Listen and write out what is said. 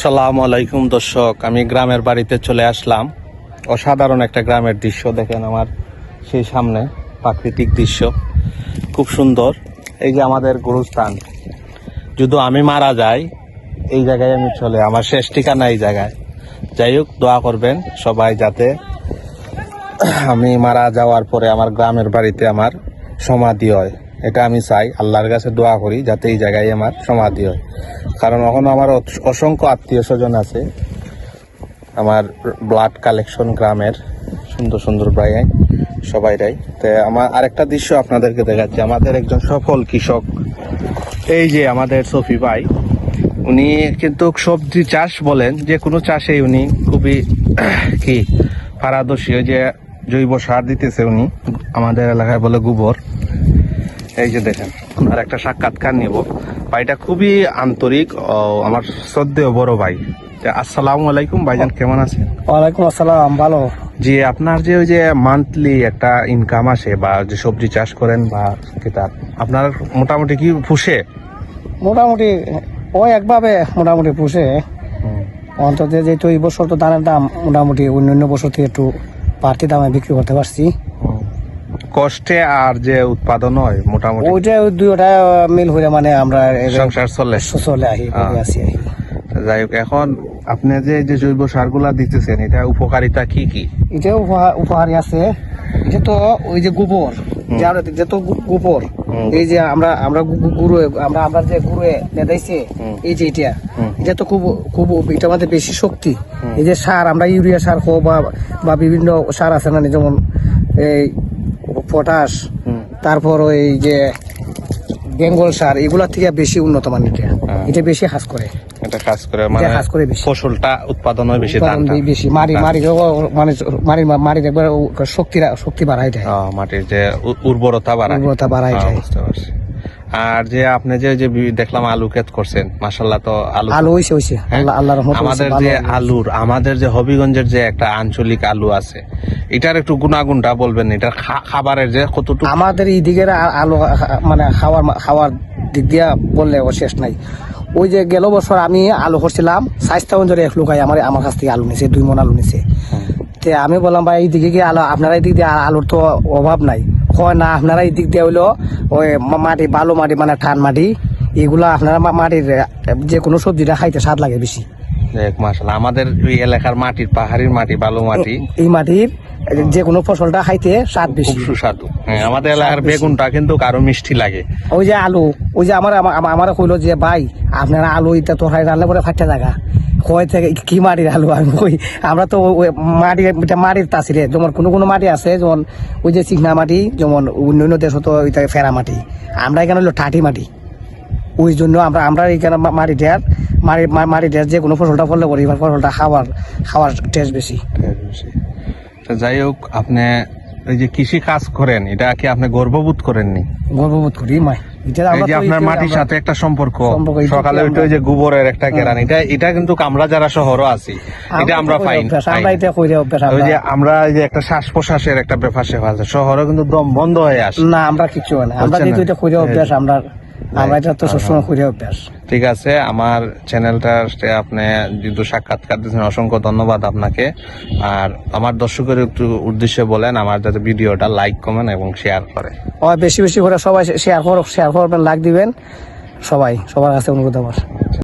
আসসালামু আলাইকুম দর্শক, আমি গ্রামের বাড়িতে চলে আসলাম। অসাধারণ একটা গ্রামের দৃশ্য, দেখেন আমার সেই সামনে প্রাকৃতিক দৃশ্য। খুব সুন্দর। এই যে আমাদের গুরুস্থান। যদি আমি মারা যাই, এই জায়গায় আমি চলে, আমার শেষ ঠিকানা এই জায়গায়। যাই হোক, দোয়া করবেন সবাই যাতে আমি মারা যাওয়ার পরে আমার গ্রামের বাড়িতে আমার সমাধি হয়। এটা আমি চাই, আল্লাহর কাছে দোয়া করি যাতে এই জায়গায় আমার সমাধি হয়। কারণ এখন আমার অস- অসংখ্য আত্মীয় স্বজন আছে। আমার ব্লাড কালেকশন গ্রামের সুন্দর সুন্দর ভাই সবাইরাই। তো আমার আরেকটা দৃশ্য আপনাদেরকে দেখাচ্ছি। আমাদের একজন সফল কৃষক, এই যে আমাদের সফি ভাই, উনি কিন্তু সবজি চাষ বলেন, যে কোনো চাষে উনি খুবই কি পারদর্শী যে জৈব সার দিতেছে উনি। আমাদের এলাকায় বলে গোবর। এই যে দেখেন আর একটা সাক্ষাৎকার নিব। ভাইটা খুবই আন্তরিক আমার শ্রদ্ধেয় বড় ভাই। আসসালামু আলাইকুম ভাইজান কেমন আছেন? ওয়ালাইকুম আসসালাম ভালো। জি আপনার যে ওই যে মান্থলি একটা ইনকাম আসে বা যে সবজি চাষ করেন বা কিতা আপনার মোটামুটি কি পুষে? মোটামুটি ওই একভাবে মোটামুটি পুষে। অন্তত যেহেতু এই বছর তো ধানের দাম মোটামুটি অন্যান্য বছর থেকে একটু বাড়তি দামে বিক্রি করতে পারছি। কষ্টে আর যে উৎপাদন হয় মোটামুটি। ওইটা ওই দুইটা মিল হয়ে মানে আমরা সংসার চলে। চলে আহি। যাই হোক এখন আপনি যে যে জৈব সারগুলা দিতেছেন এটা উপকারিতা কি কি? এটা উপহারই আছে। এটা তো ওই যে গোবর যে আমরা যে তো গোবর এই যে আমরা আমরা গু- গু- আমরা আমরা যে গুঁড়ো নেদাইছে এই যে এটা। এটা তো খুব খুব এটা আমাদের বেশি শক্তি। এই যে সার আমরা ইউরিয়া সার হোক বা বা বিভিন্ন সার আছে না যেমন এই পটাশ তারপর ওই যে বেঙ্গল সার এগুলা থেকে বেশি উন্নত মানের এটা হ্যাঁ। এটা বেশি হাস করে। এটা কাজ করে মানে কাজ করে বেশি। ফসলটা উৎপাদন হয় বেশি। দাম বেশি মারি মারি মানে মারি মারি শক্তি শক্তি বাড়াই দেয়। মাটির যে উর্বরতা বাড়ায়। উর্বরতা বাড়ায় যায়। বুঝতে পারছি। আর যে আপনি যে যে দেখলাম আলু ক্ষেত করছেন মাসাল্লাহ তো আলু আলু হইছে হইছে। হ্যাঁ? আল্লাহ রহমত আমাদের যে আলুর আমাদের যে হবিগঞ্জের যে একটা আঞ্চলিক আলু আছে এটার একটু গুণাগুণটা বলবেন এটা খাবারের যে কতটুকু? আমাদের এই দিকের আলু মানে খাওয়ার খাওয়ার দিক দিয়া বললে শেষ নাই। ওই যে গেল বছর আমি আলু করছিলাম স্বাস্থ্য ধরে এক লোকাই আমার আমার কাছ থেকে আলু নিছে দুই মন আলু নিছে। তে আমি বললাম ভাই এই দিকে কি আলু আপনারা এই দিক দিয়ে আলুর তো অভাব নাই। হয় না আপনারা এই দিক দিয়ে হইল ওই মাটি বালু মাটি মানে ঠান মাটি এগুলা আপনারা মাটির যে কোনো সবজিটা খাইতে স্বাদ লাগে বেশি। মাসাল্লাহ আমাদের ওই এলাকার মাটির পাহাড়ির মাটি বালু মাটি এই মাটির যে কোনো ফসলটা খাইতে স্বাদ বেশি। সুস্বাদু। হ্যাঁ আমাদের এলাকার বেগুনটা কিন্তু আরও মিষ্টি লাগে। ওই যে আলু ওই যে আমার আমার- কইলো যে ভাই আপনারা আলু ইটা তো রান্না করে ফাটতে জায়গা কয় থেকে কি মাটির আলু আমি কই? আমরা তো ওই মাটির মাটির তাছি রে। যেমন কোনো কোনো মাটি আছে যেমন ওই যে চিকনা মাটি যেমন অন্যান্য দেশ তো ওইটা ফেরা মাটি। আমরা এখানে হলো ঠাটি মাটি। ওই জন্য আমরা আমরা এখানে মা- মাটিটার মাটি মা- মাটিটার যে কোনো ফসলটা ফললে করি এবার ফসলটা খাওয়ার খাওয়ার টেস্ট বেশি। তো যাই হোক আপনি এই যে কৃষি কাজ করেন এটা কি আপনি গর্ববোধ করেননি? গর্ববোধ করি আমরা যে আপনার মাটির আমরা- সাথে একটা সম্পর্ক সম্পর্ক, সকালে কি ওইটা ওই যে গোবরের একটা কেরান এটা এটা কিন্তু আমরা যারা শহরও আছি এটা আমরা পাই ওই যে আমরা যে একটা শ্বাস প্রশ্বাসের একটা ব্যাপার সেবা আছে শহরে কিন্তু দম বন্ধ হয়ে আসে। না আমরা কিছু না আমরা যেহেতু? এটা করে অভ্যাস আমরা আমরা এটা তো সবসময় করে অভ্যাস। ঠিক আছে আমার চ্যানেলটার আপনি যেহেতু সাক্ষাৎকার দিয়েছেন অসংখ্য ধন্যবাদ আপনাকে। আর আমার দর্শকের একটু উদ্দেশ্যে বলেন আমার যাতে ভিডিওটা লাইক কমেন এবং শেয়ার করে। ও বেশি বেশি করে সবাই শেয়ার কর শেয়ার করবেন লাইক দিবেন। সবাই সবার কাছে অনুরোধ আমার।